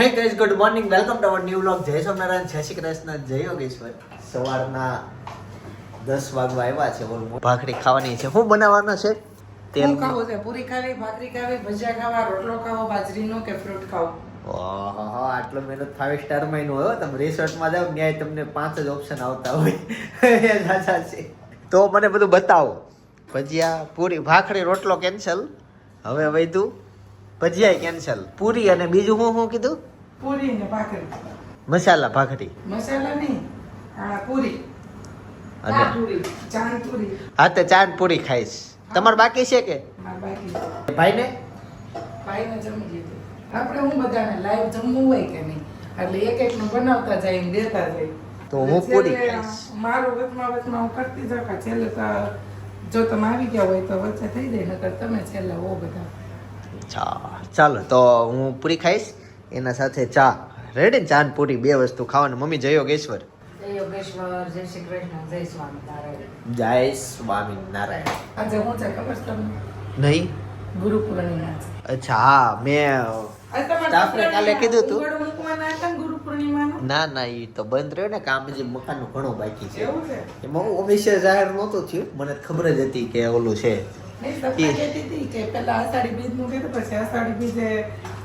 Hey guys good morning welcome to our new vlog જય સ્વામિનારાયણ જય શ્રી કૃષ્ણ જય યોગેશ્વર સવારના દસ વાગવા આવ્યા છે ઓલમોસ્ટ ભાખરી ખાવાની છે. શું બનાવવાનો છે? તેલ ખાવું છે? પૂરી ખાવી ભાખરી ખાવી ભજીયા ખાવા રોટલો ખાવો બાજરીનો કે ફ્રૂટ ખાવો? ઓહો આટલો મહેનત ફાઈવ સ્ટારમાં હોય તમે રિસોર્ટમાં જાવ ન્યાય તમને પાંચ જ ઓપ્શન આવતા હોય. સાચા છે. તો મને બધું બતાવો. ભજીયા પૂરી ભાખરી રોટલો કેન્સલ હવે વૈધું. ભજીયા કેન્સલ પૂરી અને બીજું હું શું કીધું? પૂરી ને ભાખરી. મસાલા ભાખરી. મસાલા નહીં આ પૂરી. અને? ચાંદ પૂરી હા તો ચાંદ પૂરી ખાઈશ. તમારે બાકી છે કે? ભાઈ બાકી ભાઈને? ભાઈને જમી લીધું. આપણે હું બધાને લાઈવ જમવું હોય કે નહીં? એટલે એક એક નું બનાવતા જાય ને દેતા જાય. તો હું પૂરી ખાઈશ. મારું વચમાં વચમાં હું કરતી જાઉં કે છેલ્લે તો જો તમે આવી ગયા હોય તો વચ્ચે થઈ જાય નકર તમે છેલ્લે હો બધા. ચા ચાલો તો હું પૂરી ખાઈશ. એના સાથે ચા. રેડી ને ચાંદ પૂરી બે વસ્તુ ખાવાની. મમ્મી જય યોગેશ્વર. જય શ્રી કૃષ્ણ જય સ્વામિનારાયણ. જય સ્વામિનારાયણ. આજે હું છે ખબર તમને? નહીં? ગુરુ પૂર્ણિમા અચ્છા હા મેં આજે કાલે કીધું હતા. ને? ના ના એ તો બંધ રહ્યો ને કામ જે મકાનનું ઘણું બાકી છે. એમાં હું ઓફિસિયલ જાહેર નહોતું થયું. મને ખબર જ હતી કે ઓલું છે. નહીં, સપના કહેતી હતી કે પેલા આષાઢી બીજનું કીધું, પછી આષાઢી બીજે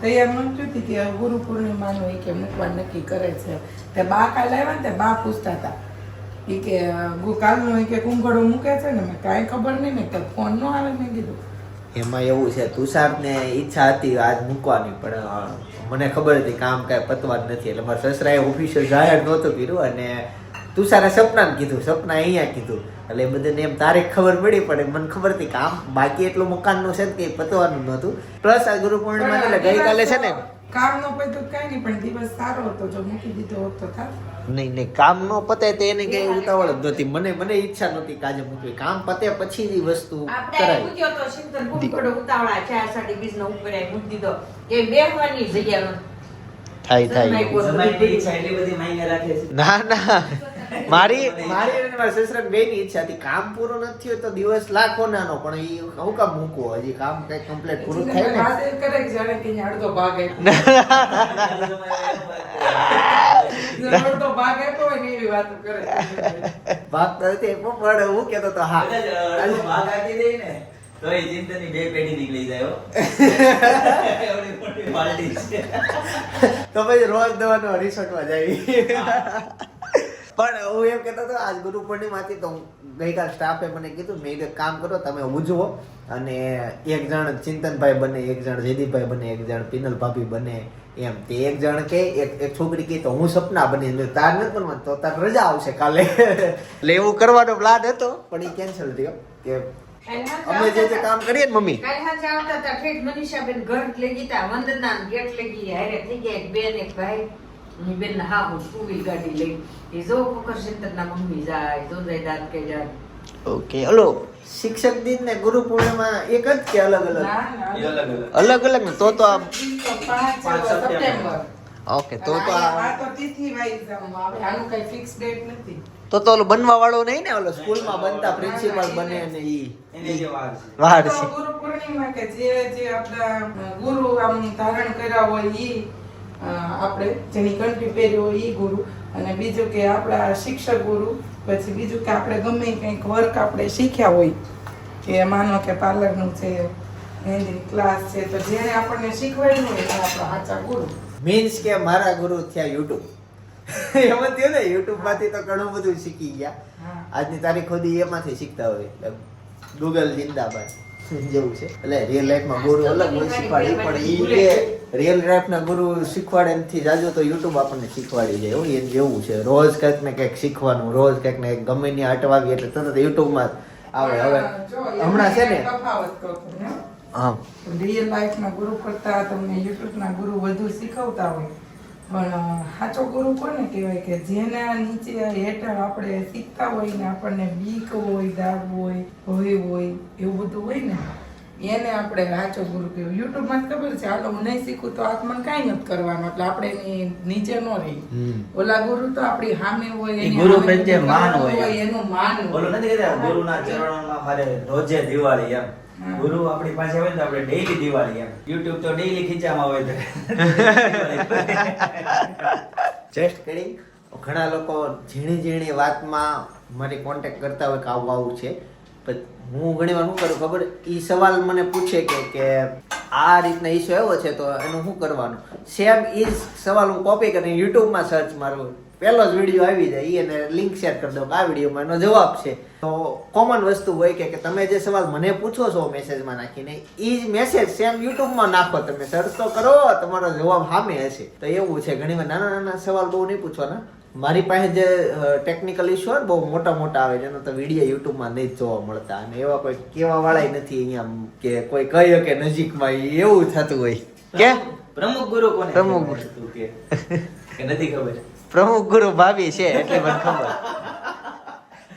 તૈયાર નહોતી હતી કે ગુરુ પૂર્ણિમાનું એ કે મૂકવાનું નક્કી કરે છે. તે બા કાલ આવ્યા ને તે બા પૂછતા હતા. એ કે કાલનું ઈ કે કુંભળો મૂકે છે ને? મેં કાંઈ ખબર નહીં ને કે ફોન નો આવે, મેં કીધું. એમાં એવું છે, તુષારને ઈચ્છા હતી આજ મૂકવાની, પણ મને ખબર હતી કામ કાંઈ પતવા જ નથી. એટલે મારા સસરાએ ઓફિસે જાહેર નહોતું કર્યું અને તુષારે સપનાને કીધું, સપના અહીંયા કીધું. એટલે એ બધાને એમ તારીખ ખબર પડી પણ મને ખબર હતી કામ બાકી એટલું મકાનનું છે ને કે પતવાનું નહોતું. પ્લસ આ ગુરુ પૂર્ણિમા એટલે ગઈકાલે છે ને? કામ નો પૈતું કઈ નહીં પણ દિવસ સારો હતો જો મૂકી દીધો હોત તો થાત. નહીં નહીં કામ નો પતે તો એને કઈ ઉતાવળ જ નહોતી. મને મને ઈચ્છા નહોતી કાજે આજે મૂકવી. કામ પતે પછી જ વસ્તુ આપણે કરાય પૂછ્યો તો શીતળ કુંભકડો ઉતાવળા છે આ સાડી બીજનો ઉપર આઈ મૂકી દીધો. કે બેહવાની જગ્યા થાય થાય. જમાઈની ઈચ્છા એટલી બધી માયને રાખે છે. ના ના. મારી મારી અને મારા સસરા બે ની ઈચ્છા હતી. કામ પૂરું નથી થયું તો દિવસ લાખો નાનો પણ ઈ હું કામ મૂકો? હજી કામ કઈ કમ્પ્લીટ પૂરું થાય ને વાત કરે કે જાણે કે અડધો ભાગ આપ્યો. અડધો ભાગ આપ્યો હોય ને એવી વાત કરે. ભાગ તો નથી પણ હું કેતો તો હા. ભાગ આપી દે ને તો એ ચિંતાની બે પેઢી નીકળી જાય તો પછી રોજ દવાનો રિસોર્ટમાં જાય. પણ હું એમ કહેતો હતો આજ ગુરુ પૂર્ણિમાથી તો હું ગઈકાલ સ્ટાફે મને કીધું મેં એક કામ કરો તમે ઉજવો. અને એક જણ ચિંતનભાઈ બને એક જણ જયદીપભાઈ બને એક જણ પિનલ ભાભી બને એમ તે એક જણ કે એક એક છોકરી કે તો હું સપના બની તાર નથી બનવાનું તો તાર રજા આવશે કાલે. એટલે એવું કરવાનો પ્લાન હતો? પણ એ કેન્સલ થયો કે અમે જે જે કામ કરીએ ને મમ્મી. કાલ હાજે આવતા હતા ઠેઠ મનીષાબેન ઘર લઈ ગયા વંદના ગેટ લઈ ગઈ હારે થઈ ગયા એક બેન એક ભાઈ. ની બેન હા હું ટુ વ્હીલ ગાડી લઈ એ જો કુકર મમ્મી જાય જો જાય દાંત કે જાય ઓકે હલો શિક્ષક દિન ને ગુરુ પૂર્ણિમા એક જ કે અલગ અલગ અલગ અલગ અલગ અલગ ને તો તો આમ પાંચ પાંચ સપ્ટેમ્બર ઓકે તો તો આ આ આ તો તિથિ વાઇઝ આવે. આનું કઈ ફિક્સ ડેટ નથી તો તો ઓલો બનવા વાળો નહીં ને ઓલો સ્કૂલમાં બનતા પ્રિન્સિપાલ બને ને ઈ એની વાર છે વાર છે ગુરુ પૂર્ણિમા કે જે જે આપણા ગુરુ આમ ધારણ કર્યા હોય ઈ આપણે જેની કંઠી પહેરી હોય એ ગુરુ. અને બીજું કે આપણા શિક્ષક ગુરુ પછી બીજું કે આપણે ગમે કંઈક વર્ક આપણે શીખ્યા હોય કે માનો કે પાર્લરનું છે મહેંદી ક્લાસ છે તો જેને આપણને શીખવાડ્યું હોય એ આપણા સાચા ગુરુ. મીન્સ કે મારા ગુરુ થયા યુટ્યુબ એમાં થયું ને યુટ્યુબમાંથી તો ઘણું બધું શીખી ગયા. આજની તારીખ સુધી એમાંથી શીખતા હોય એટલે ગૂગલ જિંદાબાદ જેવું છે. એટલે રિયલ લાઈફમાં ગુરુ અલગ હોય શીખવાડી. પણ ઈ કે રિયલ લાઈફના ગુરુ શીખવાડે એમથી જાજો તો યુટ્યુબ આપણને શીખવાડી જાય. એવું એમ જેવું છે. રોજ કંઈક ને કંઈક શીખવાનું રોજ કંઈક ને કંઈક ગમે ત્યાં અટવાવી એટલે તરત યુટ્યુબમાં આવે. હવે હમણાં છે ને હા. રિયલ લાઈફના ગુરુ કરતા તમને યુટ્યુબના ગુરુ વધુ શીખવતા હોય. પણ સાચો ગુરુ કોને કહેવાય કે જેના નીચે હેઠળ આપણે શીખતા હોય ને આપણને બીક હોય દાબ હોય ભય હોય એવું બધું હોય ને એને આપણે સાચો ગુરુ કહેવાય યુટ્યુબમાં ખબર છે હાલો હું નહીં શીખું તો આત્મન મને કાંઈ નથી કરવાનું એટલે આપણે એની નીચે ન રહી ઓલા ગુરુ તો આપણી સામે હોય એની ગુરુ પ્રત્યે માન હોય. એનું માન હોય. બોલો નથી કહેતા ગુરુના ચરણોમાં મારે રોજે દિવાળી એમ. ગુરુ આપણી પાસે હોય તો આપણે ડેઈલી દિવાળી એમ. યુટ્યુબ તો ડેઈલી ખીચામાં હોય તો. જસ્ટ કરી ઘણા લોકો ઝીણી ઝીણી વાતમાં મારી કોન્ટેક્ટ કરતા હોય કે આવું આવું છે. પણ હું ઘણી વાર શું કરું ખબર? એ સવાલ મને પૂછે કે કે આ રીતના ઈશ્યુ આવ્યો છે તો એનું શું કરવાનું? સેમ એ સવાલ હું કોપી કરીને યુટ્યુબમાં સર્ચ મારું. પહેલો જ વીડિયો આવી જાય એને લિંક શેર કરી દો કે આ વિડીયોમાં એનો જવાબ છે. તો કોમન વસ્તુ હોય કે કે તમે જે સવાલ મને પૂછો છો મેસેજમાં નાખીને એ જ મેસેજ સેમ યુટ્યુબમાં નાખો તમે. સર્ચ તો કરો તમારો જવાબ સામે હશે. તો એવું છે ઘણી વાર નાના નાના સવાલ બહુ નહીં પૂછવાના. મારી પાસે જે ટેકનિકલ ઇસ્યુ હોય બહુ મોટા મોટા આવે છે એનો તો વીડિયો યુટ્યુબમાં નહીં જોવા મળતા. અને એવા કોઈ કેવા વાળા નથી અહીંયા કે કોઈ કહ્યું કે નજીકમાં એવું થતું હોય. કે? પ્રમુખ ગુરુ કોને પ્રમુખ ગુરુ કે કે નથી ખબર? પ્રમુખ ગુરુ ભાભી છે એટલે મને ખબર.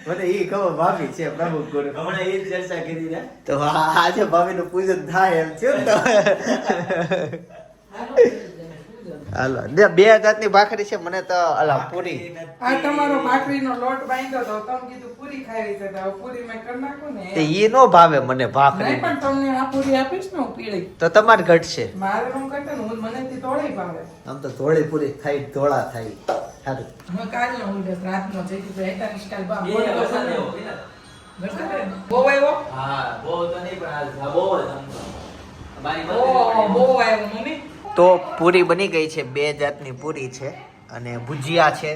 મને એ ખબર ભાભી છે પ્રમુખ ગુરુ હમણાં એ જ ચર્ચા કરી ને તો આ- આજે ભાભીનું પૂજન થાય એમ છે હાલો. બે જાતની ભાખરી છે મને તો અલા પૂરી. આ તમારો ભાખરીનો લોટ બાંધ્યો તો તમે કીધું પૂરી ખાવી છે તો પૂરી મેં કરી નાખું ને. તે ઈ નો ભાવે મને ભાખરી. પણ તમને આ પૂરી આપીશ ને હું પીળી. તો તમારે ઘટશે મારે હું કરતા ને હું મને થી તોળી ભાવે. આમ તો તોળી પૂરી થાય ધોળા થાય. સારું હું કાલનો ઊંઘે રાતનો જઈ કીધું એટા નિસ્કાલ બા બોલ તો વરસાદ બોલ. એવો હોય ને. વરસાદ આવે ને? બહુ આવ્યો? હા બહુ તો નહીં પણ આ- બહુ જ તો. બહુ આવ્યો મમ્મી. તો પૂરી બની ગઈ છે બે જાતની પૂરી છે અને ભુજિયા છે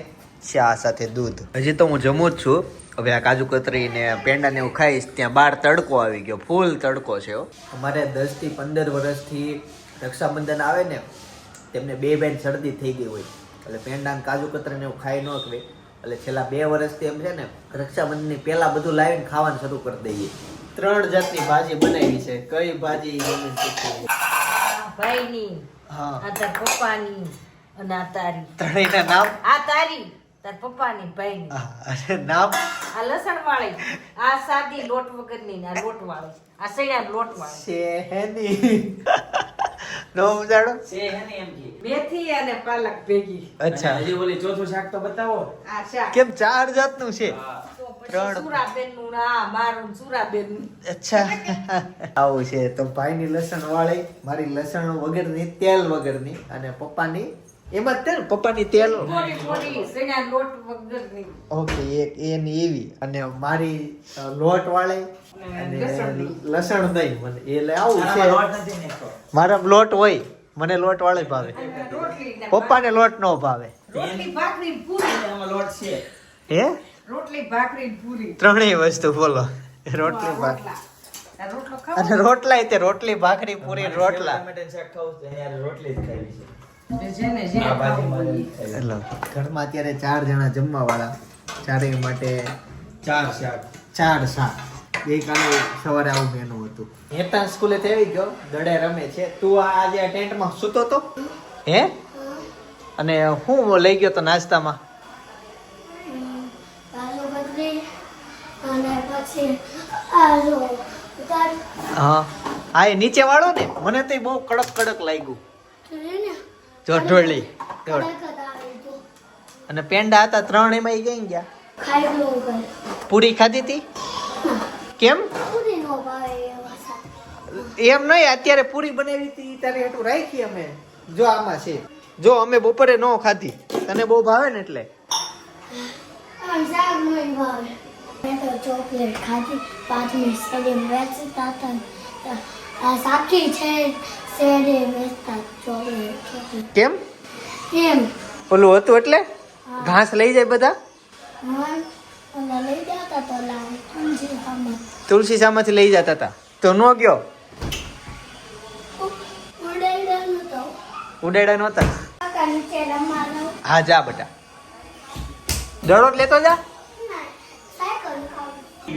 ચા સાથે દૂધ. હજી તો હું જમું જ છું. હવે આ કાજુ કતરી ને પેંડા ને એવું ખાઈશ ત્યાં બાર તડકો આવી ગયો ફૂલ તડકો છે અમારે દસથી પંદર વર્ષથી રક્ષાબંધન આવે ને તેમને બે બેન શરદી થઈ ગઈ હોય. એટલે પેંડા ને કાજુ કતરી ને એવું ખાઈ ન શકે. એટલે છેલ્લા બે વર્ષથી એમ છે ને રક્ષાબંધનની પહેલા બધું લાવીને ખાવાનું શરૂ કરી દઈએ. ત્રણ જાતની ભાજી બનાવી છે. કઈ ભાજી? ભાઈની આ તાર પપ્પાની અને આ તારી. ત્રણેયના નામ? આ તારી તાર પપ્પાની ભાઈની. અરે નામ? આ લસણ વાળી આ સાદી લોટ વગરની ને આ લોટ વાળી આ સૈયા લોટ વાળી શેની નો સમજાડો છે એમ કે. મેથી અને પાલક ભેગી. અચ્છા. હજી ઓલી ચોથું શાક તો બતાવો. આ શાક. કેમ ચાર જાતનું છે? હા. ત્રણ. અચ્છા. આવું છે. તો ભાઈની લસણ વાળી મારી લસણ વગરની તેલ વગરની અને પપ્પાની એમાં જ તે ને? પપ્પાની તેલ? ઓકે એક એની એવી. અને મારી લોટ વાળી અને લસણ નહીં મને. એટલે આવું છે. મારા લોટ હોય. મને લોટ વાળી ભાવે. પપ્પાને લોટ નો ભાવે. રોટલી ભાખરી ને પૂરી. આમાં લોટ છે. હે? રોટલી ભાખરી પૂરી. ત્રણેય વસ્તુ બોલો. રોટલી ભાખરી રોટલા. આ અને રોટલા તે રોટલી ભાખરી પૂરી રોટલા. રોટલી જ ખાવી છે. ઘરમાં અત્યારે ચાર જણા જમવા વાળા ચારેય માટે ચાર શાક. ચાર શાક. ગઈકાલે સવારે આવું મેનુ હતું. હેતા સ્કૂલે થઈ આવી ગયો દડે રમે છે. તું આ આજે આ ટેન્ટમાં સૂતો તો? હે? અને હું લઈ ગયો તો નાસ્તામાં કાજુ કતરી ઉતાર. હા. એ નીચે વાળો ને મને તો બહુ કડક કડક લાગ્યું. ને? જો ઢોળી ઢોળ. કડક જ આવી ગયું. અને પેંડા હતા ત્રણ એમાં ઈ ગઈ ગયા. પૂરી ખાધી હતી કેમ. એમ નહીં અત્યારે પૂરી બનાવી હતી તારે એટલું રાખી અમે. જો આમાં છે. જો અમે બપોરે ન ખાધી. તને બહુ ભાવે ને એટલે? મેં તો ચોકલેટ ખાધી પાંચમી શેરી વેચતા હતા ને. છે શેરી વેચતા ચોકલેટ ચોકલેટ કેમ? એમ ઓલું હતું એટલે? ઘાસ લઈ જાય બધા? તુલસી સામાથી લઈ જતા હતા તો નો ગયો? ઉડાડા નહોતા? હા જા બેટા. દડો લેતો જા.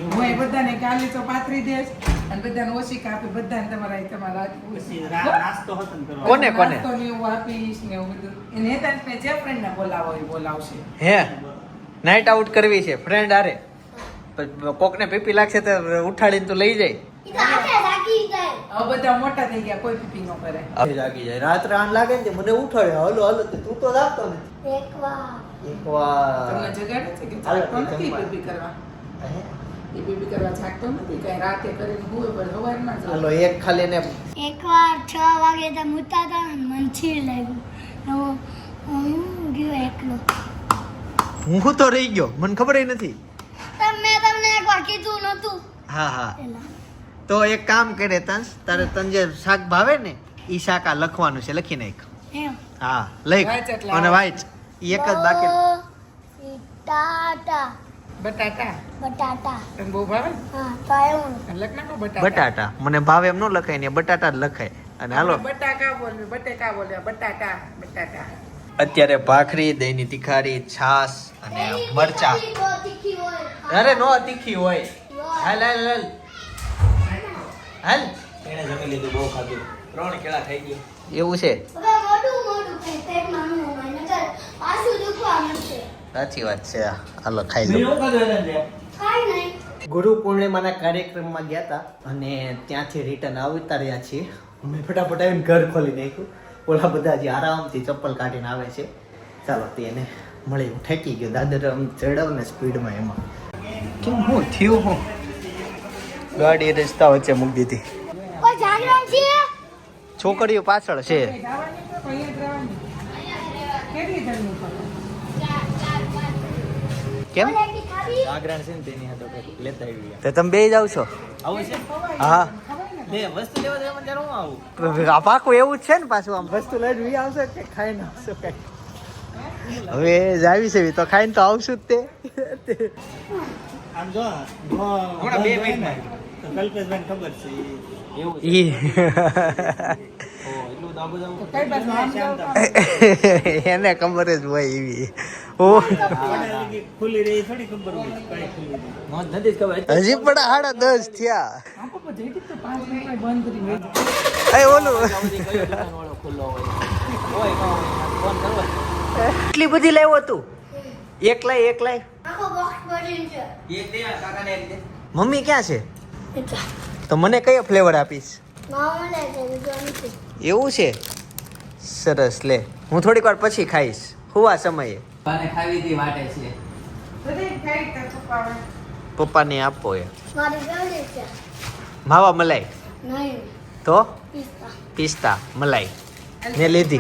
હું એ બધાને કાલી તો પાથરી દેશ અને બધાને ઓછી કાપી બધાને તમારા તમારા આપવું. કોને કોને? નાસ્તો ને એવું આપીશ ને એવું બધું. એને હેતાંશને જે ફ્રેન્ડને બોલાવો એ બોલાવશે. હે? નાઇટ આઉટ કરવી છે. ફ્રેન્ડ આરે કોકને પીપી લાગશે તો ઉઠાડીને તો લઈ જાય. બધા મોટા થઈ ગયા કોઈ પીપી ન કરે. જાગી જાય. રાત્રે આન લાગે ને મને ઉઠાડે હલો હલો તું તો જાગતો ને. એકવાર એકવાર તમને જગાડે છે કે નથી પીપી કરવા? હે? એ બેબી કરવા જાગતો નથી કઈ રાતે કરીને હોય પણ સવારમાં જ હાલો એક ખાલી ને એકવાર છ વાગે તો મૂતા હતા મને લાગ્યું. તો હું ગયો એકલો. હું તો રહી ગયો મને ખબર નથી. તમે તમને એકવાર કીધું નતું હા હા. તો એક કામ કરે તંસ તારે તન જે શાક ભાવે ને ઈ શાક આ લખવાનું છે લખી નાખ. હા લઈ. અને. વાંચ. એક જ બાકી. બટાટા બટાટા? બટાટા. તને બહુ ભાવે? ને? હા તો એવું લખ બટાટા? બટાટા. મને ભાવે એમ ન લખાય ને બટાટા જ લખાય. અને હાલો. બટાકા બોલ્યું બટેકા બોલ્યા બટાટા બટાટા. અત્યારે ભાખરી દહીંની તિખારી છાસ અને મરચા. અરે નો તીખી હોય. હાલ હાલ હાલ. હાલ. એને જમી લીધું બહુ ખાધું. ત્રણ કેળા ખાઈ ગયો. એવું છે? હવે મોટું મોટું ખાય પેટમાં ન હોય નકર પાછું દુખવા મળશે. સાચી વાત છે. હાલો ખાઈ લો ગુરુ પૂર્ણિમાના કાર્યક્રમમાં ગયા હતા અને ત્યાંથી રિટર્ન આવતા રહ્યા છીએ. અમે ફટાફટ આવીને ઘર ખોલી નાખ્યું. ઓલા બધા જે આરામથી ચપ્પલ કાઢીને આવે છે. ચાલો તેને મળી હું ઠેકી ગયો. દાદર આમ ચડાવ ને સ્પીડમાં એમાં. કેમ હું થયું હું? ગાડી રસ્તા વચ્ચે મૂકી દીધી. છોકરીઓ પાછળ છે. કેમ? જાગરણ છે ને તેની હાથે લેતા આવી તો તમે બે જાવ છો? આવું છે હા પાકું એવું જ છે ને પાછું આમ. વસ્તુ લઈને આવશે કે ખાઈને આવશે કઈ હવે જાવી છે તો ખાઈને તો આવશું જ તે. આમ જો બે મહિના કલ્પેશભાઈ ખબર છે. એવું એને ખબર જ હોય એવી. હજી પણ સાડા દસ થયા. ઓલું. એટલી બધી લાવ્યો તું. એકલાય એકલાય આખો બોક્સ ભરીને છે એક દે એક દે મમ્મી ક્યાં છે? તો મને કયો ફ્લેવર આપીશ? એવું છે? સરસ લે. હું થોડીક વાર પછી ખાઈશ. હુવા સમયે. પપ્પાને. આપો એ. માવા મલાઈ? તો? પિસ્તા. પિસ્તા મલાઈ. મેં લીધી.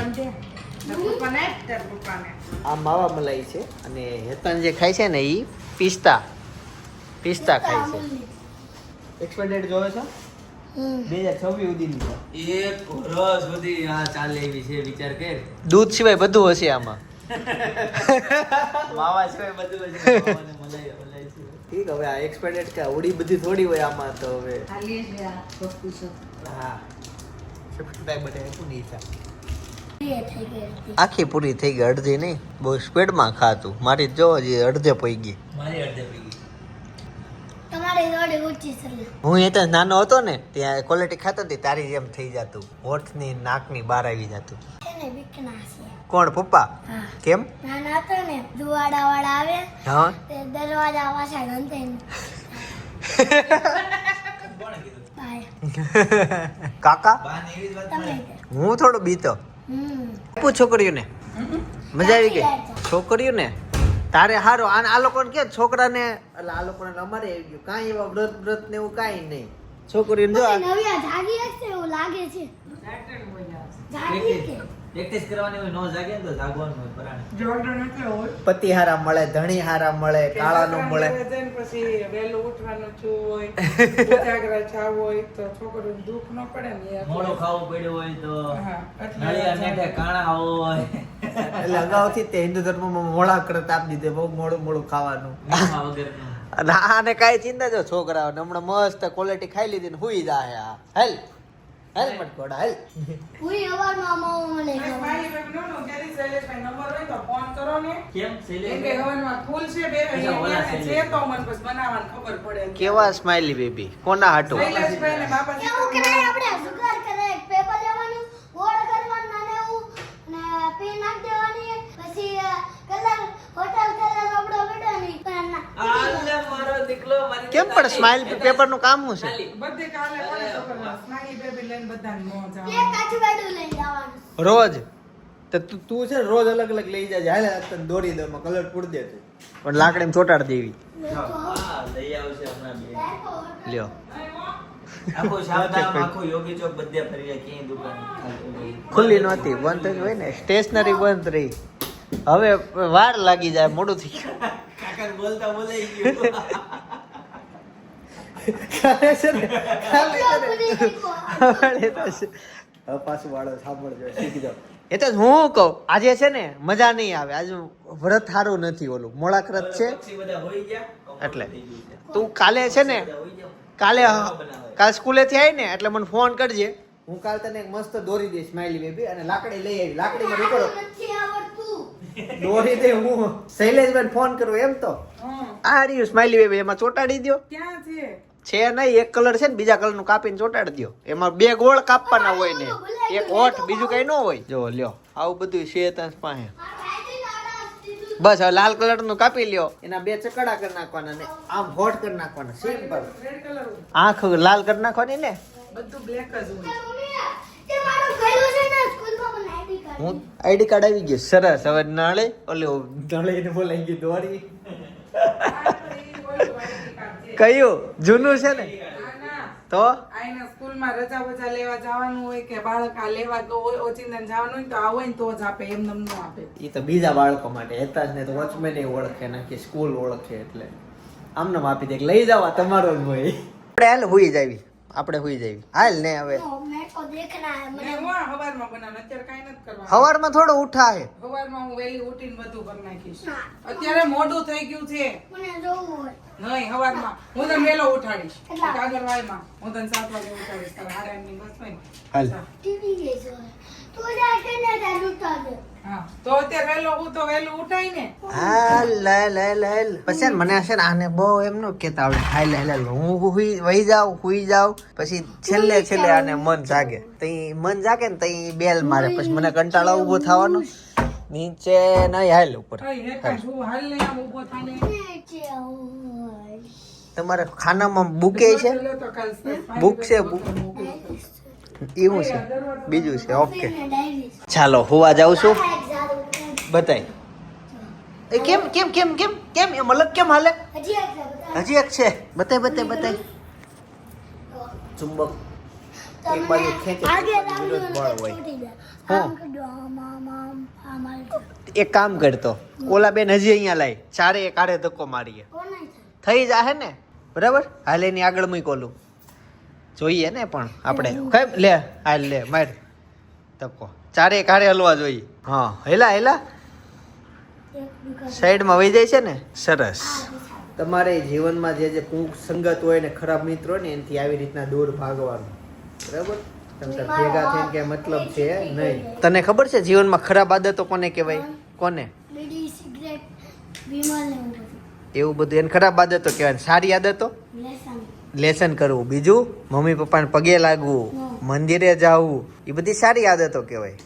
આ માવા મલાઈ છે અને હેતન જે ખાય છે ને એ પિસ્તા. પિસ્તા ખાય છે. એક્સપેન્ડેડ જોવે છે? દૂધ સિવાય બધું હશે આમાં. માવા સિવાય બધું છે. ઠીક હવે આ કે ઉડી બધી થોડી હોય આમાં તો હવે. આખી પૂરી થઈ ગઈ અડધી નહીં. બહુ સ્પીડમાં ખાતું મારી જો હજી અડધે પડી ગઈ. મારી અડધે પી ગઈ તમારી જોડે ઊંચી છે હું એ તો નાનો હતો ને ત્યાં ક્વોલિટી ખાતો હતી તારી જેમ થઈ જતું. હોઠની નાકની બહાર આવી જતું. કોણ પપ્પા? કેમ? નાના હતો ને દુવાડા વાળા આવે. હા. દરવાજા પાછળ ગંતે કાકા. હું થોડો બીતો. પૂછો છોકરીઓને. મજા આવી ગઈ? છોકરીઓને? તારે હારો અને આ લોકોને કે છોકરાને એટલે આ લોકોને અમારે આવી ગયું. કાંઈ એવા વ્રત વ્રત ને એવું કાંઈ નહીં. છોકરીને જો જાગી હશે એવું લાગે છે. પ્રેક્ટિસ કરવાની હોય નો જાગે તો જાગવાનું હોય પરાણે. જોરદાર એટલે હોય. પતિ હારા મળે ધણી હારા મળે કે કાળાનું મળે. પછી વહેલું ઉઠવાનું થયું હોય ઉજાગરા જાવું હોય તો છોકરીને દુઃખ ન પડે ને એ મોડું ખાવું હોય તો નળિયા નેઠે કાણા હોય. એટલે અગાઉથી તે હિન્દુ ધર્મમાં મોડા કરતા આપી દીધે બહુ મોડું મોડું ખાવાનું. અને આને કાંઈ ચિંતા જો છોકરાઓને હમણાં મસ્ત ક્વોલિટી ખાઈ લીધી ને હુઈ જાય આ. હેલ. હેલ મટકોડા હેલ. અવારમાં માવો મને મારી બેન નો નો ક્યારેય શૈલેષભાઈ નંબર હોય તો ફોન કરો ને. કેમ એમ કે શૈલેષ હવનમાં ફૂલ છે બે છે તો મન બસ બનાવવાનું ખબર પડે. કેવા સ્માઈલી બેબી કોના હાટું? શૈલેષભાઈ ને બાપા કેવું કરાય આપણે સુગર કરે પેપર લેવાનું ગોળ કરવાનું નાને એવું ને પી નાખ દેવાની પછી કલર હોટલ કલર આપણો બેડવાની પણ ના- આલે મારો દીકલો મારી કેમ પણ સ્માઈલ પેપરનું કામ શું છે? બધે કાલે પડે. બેબી લઈને બધાને મોં જવાનું. કાચું લઈને જવાનું. રોજ? તો છે રોજ અલગ અલગ લઈ જાય હાલે તને દોરી દે કલર પૂરી દે તું. પણ લાકડી ચોટાડ દેવી. લઈ આવશે હમણાં લ્યો. આખું શામધામ આખું યોગી ચોક બધે ફરી ક્યાંય દુકાન ખુલ્લી નહોતી બંધ થઈ હોય ને સ્ટેશનરી બંધ રહી. હવે વાર લાગી જાય મોડું થઈ ગયું. કાકાને બોલતા બોલાઈ ગયું. કાલે છે ને કાલે છે. હવે પાછું વાળો સાંભળજો શીખી જાઓ. એ તો હું કહું આજે છે ને મજા નહીં આવે. આજે વ્રત સારું નથી ઓલું. મોળાક્રત છે. એટલે. તું કાલે છે ને કાલે કાલ સ્કૂલેથી આવી ને એટલે મને ફોન કરજે. હું કાલ તને એક મસ્ત દોરી દઈશ સ્માઈલી બેબી અને લાકડી લઈ આવી. લાકડીમાં નીકળો દોરી દે હું શૈલેષભાઈ ફોન કરું એમ તો. આ રહ્યું સ્માઈલી બેબી એમાં ચોટાડી દ્યો. ક્યાં છે? છે નહીં એક કલર છે ને બીજા કલરનું કાપીને ચોટાડી દો એમાં બે ગોળ કાપવાના હોય ને એક હોઠ બીજું કઈ ન હોય. જો લ્યો આવું બધું છે ત્યાં પાસે. બસ હવે લાલ કલરનું કાપી લ્યો. એના બે ચકડા કરી નાખવાના ને આમ હોઠ કરી નાખવાના સિમ્પલ આંખ લાલ કરી નાખવાની ને. બધું બ્લેક જ હોય. હું આઈડી કાર્ડ આવી ગયું સરસ. હવે નાળે ઓલે નાળે એને બોલાઈ ગયું દોરી. કયું? જૂનું છે ને? તો? આઈને સ્કૂલમાં રજા બજા લેવા જવાનું હોય કે બાળક આ લેવા તો હોય ઓચિંતન જવાનું હોય તો આવો ને તો જ આપે એમ નમ ન આપે. એ તો બીજા બાળકો માટે હતા જ ને તો વોચમેન ઓળખે નાખી સ્કૂલ ઓળખે એટલે. આમને આપી દે લઈ જવા તમારો જ હોય. આપણે હાલ જ જાવી આપણે હોઈ જઈએ. હાલ ને હવે. હવારમાં થોડો ઉઠા હે હું વહેલી ઉઠીને બધું કરી નાખીશ. અત્યારે મોડું થઈ ગયું છે. નહીં હવારમાં. હું તને વેલો ઉઠાડીશ. કાગરવાળમાં હું તને સાત વાગે ઉઠાડીશ. તારા હારાની બસ હાલ. ટીવી જોવે તું જા કે ને તારું તો અત્યારે વહેલો હું તો વહેલું ઉઠાય ને. હાલ લાલ લાલ લાલ પછી મને છે ને આને બહુ એમ નો કેતા આવડે. હાલ હાલ હાલ હું હુઈ વહી જાઉં હુઈ જાઉં. પછી છેલ્લે છેલ્લે આને મન જાગે. તઈ મન જાગે ને તઈ બેલ મારે. પછી મને કંટાળો ઊભો થવાનો. નીચે નહીં હાલ ઉપર. હોય તમારે ખાનામાં બુકે છે? બુક છે બુક. એવું છે. બીજું છે ઓકે. ચાલો હું હુવા જાઉં છું. આ બતાય. એ કેમ કેમ કેમ કેમ કેમ? એમ મલક કેમ હાલે? હજી એક છે. બતાય બતાય બતાય. ચુંબક. એક બાજુ ખેંચે. એક બળ હોય. કામ કરતો ઓલા બેન હજી અહીંયા લાય. ચારે એક આડે ધક્કો મારીએ? થઈ જાહે ને? બરાબર? હાલે એની આગળ મૂક ઓલું. જોઈએ ને પણ આપણે. કેમ લે હાલ લે માર. તકો. ચારે કાઢે હલવા જોઈએ. હા હેલા હેલા. સાઈડમાં વહી જાય છે ને? સરસ. તમારે જીવનમાં જે જે કુંક સંગત હોય ને ખરાબ મિત્રો ને એનાથી આવી રીતના દૂર ભાગવાનું. બરાબર? ભેગા થઈને કે મતલબ છે નહીં. તને ખબર છે જીવનમાં ખરાબ આદતો કોને કહેવાય? કોને? એવું બધું. એને ખરાબ આદતો કહેવાય સારી આદતો? લેસન કરવું. બીજું મમ્મી પપ્પાને પગે લાગવું મંદિરે જવું. એ બધી સારી આદતો કહેવાય.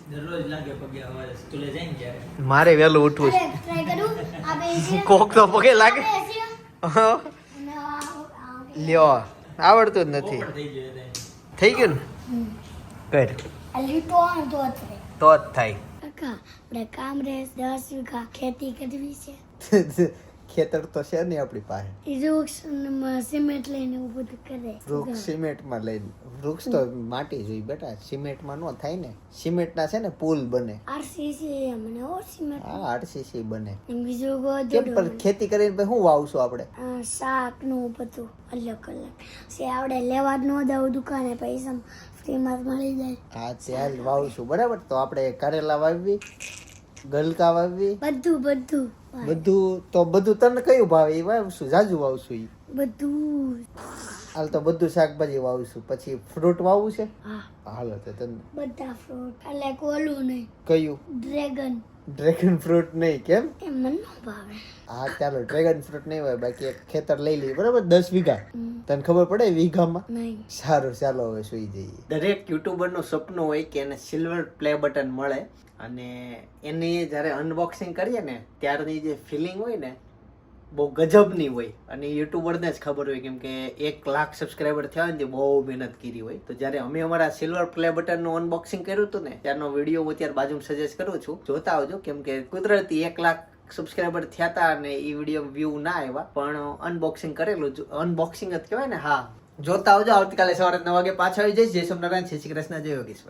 મારે વહેલું ઉઠવું કોક તો પગે લાગે. લ્યો આવડતું જ નથી. થઈ ગયો ને? કર. તો જ રહે. તો જ થાય. કાકા આપણે કામરેજ દસ વીઘા ખેતી કરવી છે. ખેતર તો છે ને આપણી પાસે. સિમેન્ટ લઈને બધું કરે. વૃક્ષ સિમેન્ટમાં લઈને. વૃક્ષ તો માટી જોઈ બેટા સિમેન્ટમાં નો થાય ને. સિમેન્ટના છે ને પુલ બને. આરસીસી મને ઓ સિમેન્ટ. હા આરસીસી બને. બીજું કેમ પણ ખેતી કરીને પછી શું વાવશું આપણે? શાકનું બધું અલગ અલગ. સે આવડે લેવા જ ન દઉં દુકાને પૈસા ફ્રીમાં મળી જાય. હા ચાલ વાવશું. બરાબર? તો આપણે કરેલા વાવવી ગલકા વાવવી બધું બધું. બધું તો બધું તને કયું ભાવે? એ વાવશું જાજુ વાવશું ઈ. બધું હાલ તો બધું શાકભાજી વાવશું પછી ફ્રૂટ વાવવું છે? હાલો તો તને બધા ફ્રૂટ એટલે કોલું નહીં. કયું? ડ્રેગન ડ્રેગન ફ્રૂટ નહીં કેમ? મને ભાવે. હા ચાલો ડ્રેગન ફ્રૂટ નહીં હોય બાકી એક ખેતર લઈ લઈએ બરાબર? દસ વીઘા. તને ખબર પડે વીઘામાં? નહીં. સારું ચાલો હવે સુઈ જઈએ. દરેક યુટ્યુબરનું સપનું હોય કે એને સિલ્વર પ્લે બટન મળે અને એની જ્યારે અનબોક્સિંગ કરીએ ને ત્યારની જે ફિલિંગ હોય ને બહુ ગજબની હોય. અને યુટ્યુબરને જ ખબર હોય કેમ કે એક લાખ સબસ્ક્રાઈબર થયા હોય ને તે બહુ મહેનત કરી હોય. તો જ્યારે અમે અમારા સિલ્વર પ્લે બટનનું અનબોક્સિંગ કર્યું હતું ને, ત્યારનો વીડિયો હું અત્યારે બાજુમાં સજેસ્ટ કરું છું. જોતા આવજો, કેમ કે કુદરતી એક લાખ સબસ્ક્રાઈબર થયા હતા અને એ વીડિયો વ્યૂ ના આવ્યા. પણ અનબોક્સિંગ કરેલું અનબોક્સિંગ જ કહેવાય ને, હા. જોતા આવજો, આવતીકાલે સવારે નવ વાગે પાછા આવી જઈશ. જય સોમનારાયણ શ્રી કૃષ્ણ, જય યોગેશ્વર.